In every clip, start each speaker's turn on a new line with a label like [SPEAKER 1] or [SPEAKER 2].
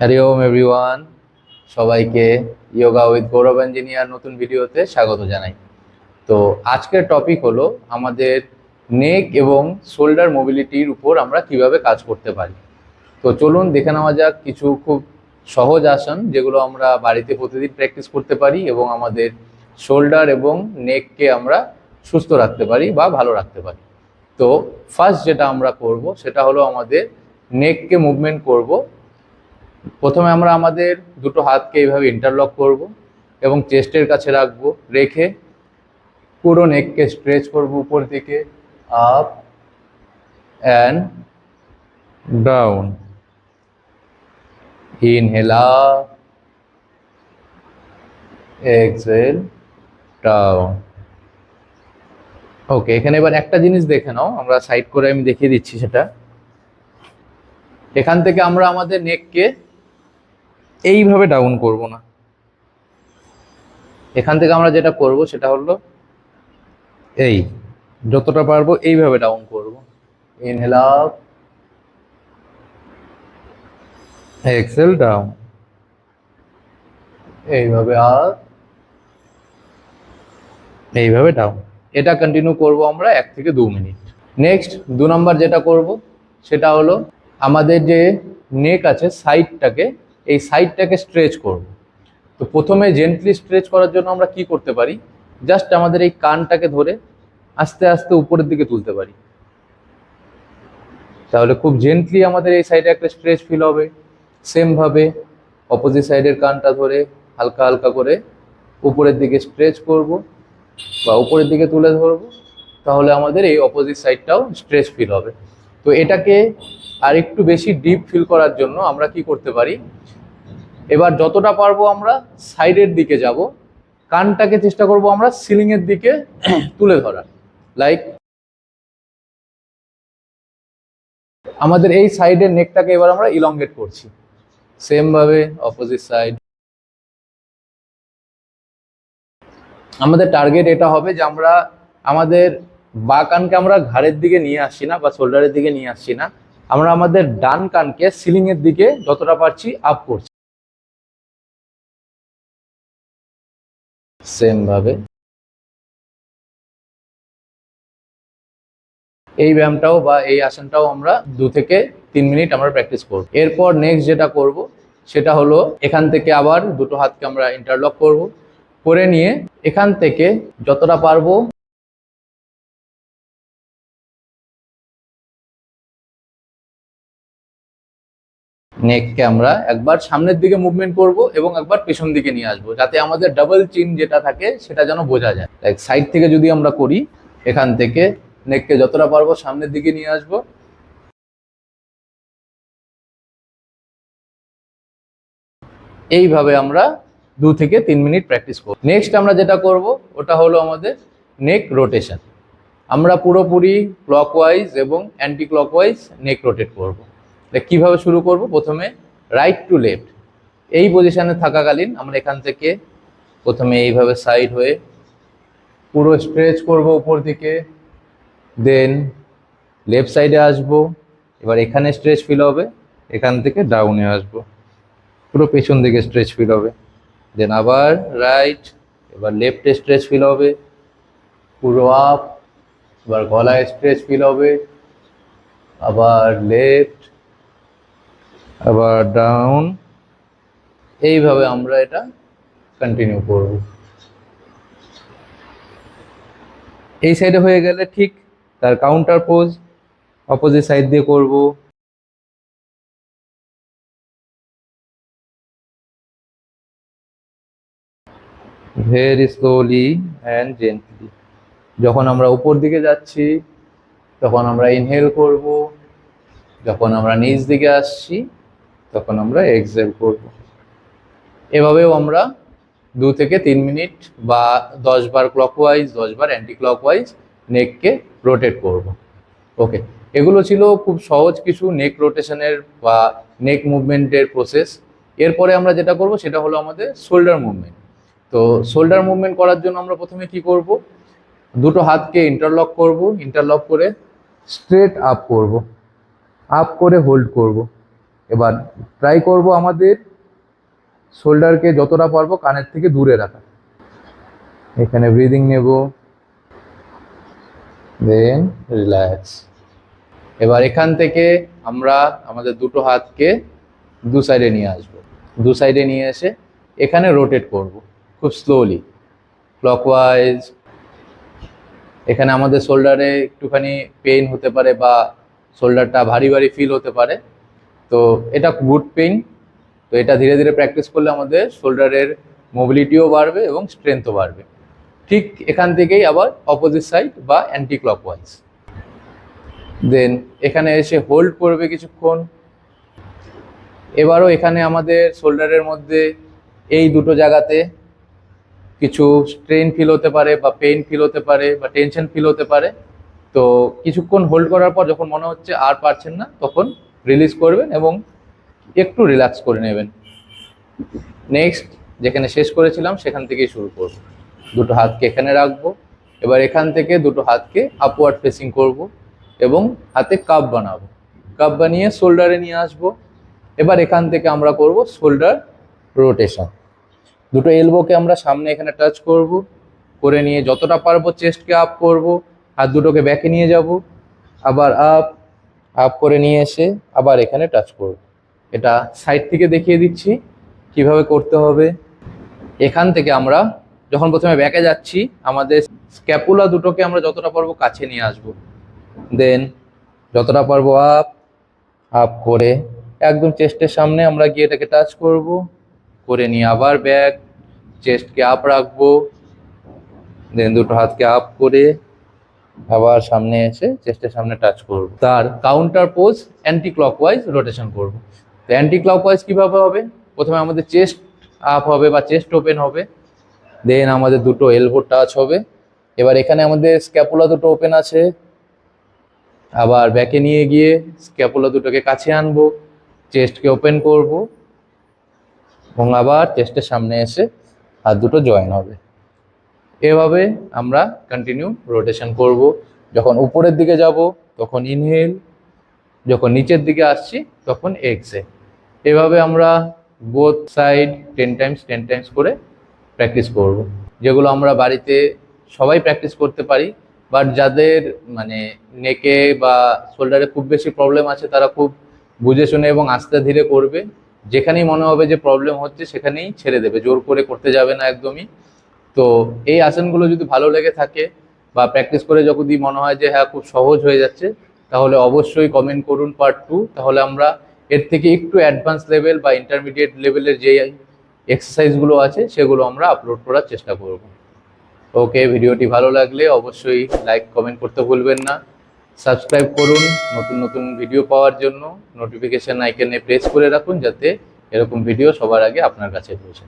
[SPEAKER 1] Harry Om, everyone. সবাইকে yoga with Gaurav engineer নতুন ভিডিওতে স্বাগত জানাই। তো আজকের টপিক হলো আমাদের নেক এবং শোল্ডার মোবিলিটির উপর আমরা কীভাবে কাজ করতে পারি। তো চলুন দেখে নেওয়া যাক কিছু খুব সহজ আসন যেগুলো আমরা বাড়িতে প্রতিদিন প্র্যাকটিস করতে পারি এবং আমাদের শোল্ডার এবং নেককে আমরা সুস্থ রাখতে পারি বা ভালো রাখতে পারি। তো ফার্স্ট যেটা আমরা করব সেটা হলো আমাদের নেককে মুভমেন্ট করব প্রথমে আমরা আমাদের দুটো হাতকে এইভাবে ইন্টারলক করব এবং চেস্টের কাছে রাখব, রেখে পুরো নেককে স্ট্রেচ করব উপর দিকে up and down inhale up exhale down okay এখানে এবার একটা জিনিস দেখে নাও, আমরা সাইড করে আমি দেখিয়ে দিচ্ছি সেটা। এখান থেকে আমরা আমাদের নেককে এইভাবে ডাউন করব না। এখান থেকে আমরা যেটা করব সেটা হলো, এই যতটা পারব এইভাবে ডাউন করব। ইনহেল আপ এক্সেল ডাউন এইভাবে আপ এইভাবে ডাউন এটা কন্টিনিউ করব আমরা এক থেকে দু মিনিট। নেক্সট দু নম্বর যেটা করব, সেটা হলো আমাদের যে নেক আছে সাইডটাকে এই সাইডটাকে স্ট্রেচ করব। তো প্রথমে জেন্টলি স্ট্রেচ করার জন্য আমরা কি করতে পারি? জাস্ট আমাদের এই কানটাকে ধরে আস্তে আস্তে উপরের দিকে তুলতে পারি। তাহলে খুব জেন্টলি আমাদের এই সাইডে একটা স্ট্রেচ ফিল হবে। সেমভাবে অপোজিট সাইডের কানটা ধরে হালকা হালকা করে উপরের দিকে স্ট্রেচ করব বা উপরের দিকে তুলে ধরবো। তাহলে আমাদের এই অপোজিট সাইডটাও স্ট্রেচ ফিল হবে। তো এটাকে আর একটু বেশি ডিপ ফিল করার জন্য আমরা কি করতে পারি? এবার যতটা পারব আমরা সাইডের দিকে যাব। কানটাকে চেষ্টা করব আমরা সিলিংয়ের দিকে তুলে ধরার। লাইক আমাদের এই সাইডের নেকটাকে এবার আমরা ইলঙ্গেট করছি। সেম ভাবে অপোজিট সাইড আমাদের টার্গেট এটা হবে যে আমরা আমাদের বা কানকে আমরা ঘাড়ের দিকে নিয়ে আসছি না বা শোল্ডারের দিকে নিয়ে আসছি না, আমরা আমাদের ডান কানকে সিলিং এর দিকে যতটা পারছি আপ করছি। সেম ভাবে। এই ব্যায়ামটাও বা এই আসনটাও আমরা দু থেকে তিন মিনিট আমরা প্র্যাকটিস করব। এরপর নেক্সট যেটা করব, সেটা হলো এখান থেকে আবার দুটো হাতকে আমরা ইন্টারলক করব। করে নিয়ে এখান থেকে যতটা পারব নেককে আমরা একবার সামনের দিকে মুভমেন্ট করব এবং একবার পেছন দিকে নিয়ে আসব, যাতে আমাদের ডাবল চিন যেটা থাকে সেটা যেন বোঝা যায়। লাইক সাইড থেকে যদি আমরা করি, এখান থেকে নেককে যতটা পারব সামনের দিকে নিয়ে আসব। এইভাবে আমরা দু থেকে তিন মিনিট প্র্যাকটিস করব। নেক্সট আমরা যেটা করব, ওটা হলো আমাদের নেক রোটেশন আমরা পুরোপুরি ক্লকওয়াইজ এবং অ্যান্টি ক্লকওয়াইজ নেক রোটেট করব। কীভাবে শুরু করব? প্রথমে রাইট টু লেফট এই পজিশনে থাকাকালীন আমরা এখান থেকে প্রথমে এইভাবে সাইড হয়ে পুরো স্ট্রেচ করব উপর দিকে। দেন লেফট সাইডে আসব। এবার এখানে স্ট্রেচ ফিল হবে। এখান থেকে ডাউনে আসব। পুরো পেছন দিকে স্ট্রেচ ফিল হবে। দেন আবার রাইট এবার লেফটে স্ট্রেচ ফিল হবে। পুরো আপ এবার গলায় স্ট্রেচ ফিল হবে। আবার লেফট আবার ডাউন এইভাবে আমরা এটা কন্টিনিউ করব। এই সাইডে হয়ে গেলে ঠিক তার কাউন্টার পোজ অপোজিট সাইড দিয়ে করব। ভেরি স্লোলি অ্যান্ড জেন্টলি যখন আমরা উপর দিকে যাচ্ছি, তখন আমরা ইনহেল করব। যখন আমরা নিচ দিকে আসছি তখন আমরা এক্সেল করব। এভাবেও আমরা দু থেকে তিন মিনিট বা দশ বার ক্লকওয়াইজ দশ বার অ্যান্টি ক্লকওয়াইজ নেককে রোটেট করব। ওকে এগুলো ছিল খুব সহজ কিছু নেক রোটেশনের বা নেক মুভমেন্টের প্রসেস এরপরে আমরা যেটা করব সেটা হলো আমাদের শোল্ডার মুভমেন্ট তো শোল্ডার মুভমেন্ট করার জন্য আমরা প্রথমে কি করব? দুটো হাতকে ইন্টারলক করব ইন্টারলক করে স্ট্রেট আপ করব। আপ করে হোল্ড করব। এবার ট্রাই করব আমাদের শোল্ডারকে যতটা পারব কানের থেকে দূরে রাখা এখানে ব্রিদিং নেব। দেন রিল্যাক্স এবার এখান থেকে আমরা আমাদের দুটো হাতকে দু সাইডে নিয়ে আসব। দু সাইডে নিয়ে এসে এখানে রোটেট করব, খুব স্লোলি ক্লকওয়াইজ এখানে আমাদের শোল্ডারে একটুখানি পেইন হতে পারে বা শোল্ডারটা ভারী ভারী ফিল হতে পারে। তো এটা গুড পেইন। তো এটা ধীরে ধীরে প্র্যাকটিস করলে আমাদের শোল্ডারের মোবিলিটিও বাড়বে এবং স্ট্রেংথও বাড়বে। ঠিক এখান থেকেই আবার অপোজিট সাইড বা অ্যান্টি ক্লকওয়াইজ দেন এখানে এসে হোল্ড করবে কিছুক্ষণ। এবারও এখানে আমাদের শোল্ডারের মধ্যে এই দুটো জায়গাতে কিছু স্ট্রেন ফিল হতে পারে বা পেইন ফিল হতে পারে বা টেনশন ফিল হতে পারে। তো কিছুক্ষণ হোল্ড করার পর যখন মনে হচ্ছে আর পারছেন না, তখন রিলিজ করবেন এবং একটু রিল্যাক্স করে নেবেন। নেক্সট যেখানে শেষ করেছিলাম, সেখান থেকেই শুরু করব। দুটো হাতকে এখানে রাখব, এবার এখান থেকে দুটো হাতকে আপওয়ার্ড ফেসিং করব এবং হাতে কাপ বানাবো। কাপ বানিয়ে শোল্ডারে নিয়ে আসব। এবার এখান থেকে আমরা করব শোল্ডার রোটেশন দুটো এলবোকে আমরা সামনে এখানে টাচ করব, করে নিয়ে যতটা পারব চেস্টকে আপ করব, হাত দুটোকে ব্যাকে নিয়ে যাব। আবার আপ আপ করে নিয়ে এসে আবার এখানে টাচ করব। এটা সাইড থেকে দেখিয়ে দিচ্ছি, কীভাবে করতে হবে। এখান থেকে আমরা যখন প্রথমে ব্যাকে যাচ্ছি, আমাদের স্ক্যাপুলা দুটোকে আমরা যতটা পারব কাছে নিয়ে আসব। দেন যতটা পারব আপ আপ করে একদম চেস্টের সামনে আমরা গিয়ে এটাকে টাচ করব। করে নিয়ে আবার ব্যাক চেস্টকে আপ রাখব। দেন দুটো হাতকে আপ করে আবার সামনে এসে চেস্টের সামনে টাচ করব। তার counter pose anti clockwise rotation করব। তো অ্যান্টি ক্লকওয়াইজ কীভাবে হবে? প্রথমে আমাদের চেস্ট আপ হবে বা চেস্ট ওপেন হবে। দেন আমাদের দুটো এলবো টাচ হবে। এবার এখানে আমাদের স্ক্যাপুলা দুটো ওপেন আছে। আবার ব্যাকে নিয়ে গিয়ে স্ক্যাপুলা দুটোকে কাছে আনব। চেস্টকে ওপেন করব। এবং আবার চেস্টের সামনে এসে হাত দুটো জয়েন হবে। এভাবে আমরা কন্টিনিউ রোটেশন করব। যখন উপরের দিকে যাব, তখন ইনহেল যখন নিচের দিকে আসছি, তখন এক্সে এভাবে আমরা both side ten times ten times করে প্র্যাকটিস করব। যেগুলো আমরা বাড়িতে সবাই প্র্যাকটিস করতে পারি বাট যাদের মানে নেকে বা শোল্ডারে খুব বেশি প্রবলেম আছে, তারা খুব বুঝে শুনে এবং আস্তে ধীরে করবে। যেখানেই মনে হবে যে প্রবলেম হচ্ছে, সেখানেই ছেড়ে দেবে। জোর করে করতে যাবে না একদমই। তো এই আসনগুলো যদি ভালো লেগে থাকে বা প্র্যাকটিস করে যদি মনে হয় যে হ্যাঁ খুব সহজ হয়ে যাচ্ছে, তাহলে অবশ্যই কমেন্ট করুন পার্ট টু তাহলে আমরা এর থেকে একটু অ্যাডভান্স লেভেল বা ইন্টারমিডিয়েট লেভেলের যে এক্সারসাইজগুলো আছে, সেগুলো আমরা আপলোড করার চেষ্টা করব। ওকে ভিডিওটি ভালো লাগলে অবশ্যই লাইক কমেন্ট করতে ভুলবেন না। সাবস্ক্রাইব করুন, নতুন নতুন ভিডিও পাওয়ার জন্য। নোটিফিকেশান আইকনে প্রেস করে রাখুন, যাতে এরকম ভিডিও সবার আগে আপনার কাছে পৌঁছে।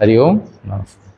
[SPEAKER 1] হরি ওম, নমস্কার।